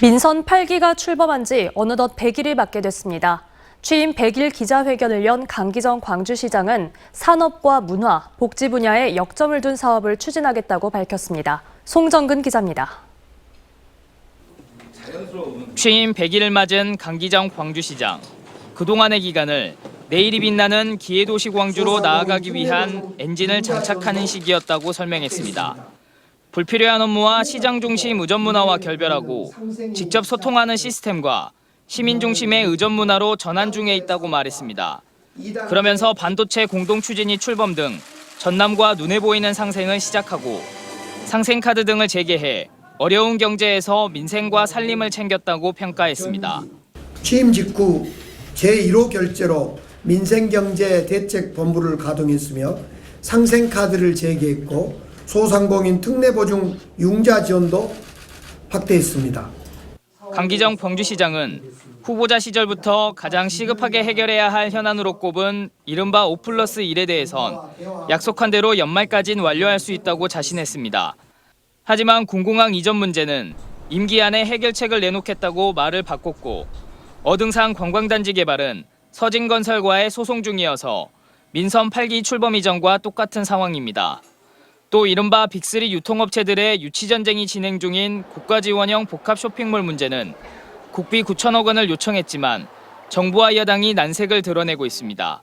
민선 8기가 출범한 지 어느덧 100일이 맞게 됐습니다. 취임 100일 기자회견을 연 강기정 광주시장은 산업과 문화, 복지 분야에 역점을 둔 사업을 추진하겠다고 밝혔습니다. 송정근 기자입니다. 취임 100일을 맞은 강기정 광주시장. 그동안의 기간을 내일이 빛나는 기회도시 광주로 나아가기 위한 엔진을 장착하는 시기였다고 설명했습니다. 불필요한 업무와 시장 중심 의전 문화와 결별하고 직접 소통하는 시스템과 시민 중심의 의전 문화로 전환 중에 있다고 말했습니다. 그러면서 반도체 공동 추진이 출범 등 전남과 눈에 보이는 상생을 시작하고 상생 카드 등을 재개해 어려운 경제에서 민생과 살림을 챙겼다고 평가했습니다. 취임 직후 제1호 결제로 민생경제 대책 본부를 가동했으며 상생 카드를 재개했고 소상공인 특례보증 융자 지원도 확대했습니다. 강기정 광주시장은 후보자 시절부터 가장 시급하게 해결해야 할 현안으로 꼽은 이른바 5 플러스 1에 대해선 약속한 대로 연말까진 완료할 수 있다고 자신했습니다. 하지만 군공항 이전 문제는 임기 안에 해결책을 내놓겠다고 말을 바꿨고 어등산 관광단지 개발은 서진건설과의 소송 중이어서 민선 8기 출범 이전과 똑같은 상황입니다. 또 이른바 빅3 유통업체들의 유치 전쟁이 진행 중인 국가 지원형 복합 쇼핑몰 문제는 국비 9천억 원을 요청했지만 정부와 여당이 난색을 드러내고 있습니다.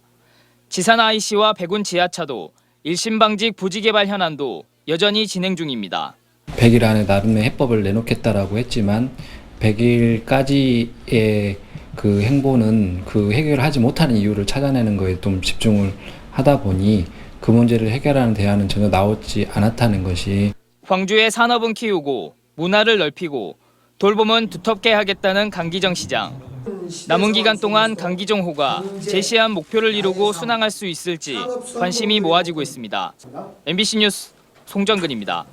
지산 IC와 백운 지하차도, 일심방직 부지개발 현안도 여전히 진행 중입니다. 100일 안에 나름의 해법을 내놓겠다라고 했지만 100일까지의 그 행보는 그 해결하지 못하는 이유를 찾아내는 거에 좀 집중을 하다 보니 그 문제를 해결하는 대안은 전혀 나오지 않았다는 것이 광주의 산업은 키우고 문화를 넓히고 돌봄은 두텁게 하겠다는 강기정 시장. 남은 기간 동안 강기정 호가 제시한 목표를 이루고 순항할 수 있을지 관심이 모아지고 있습니다. MBC 뉴스 송정근입니다.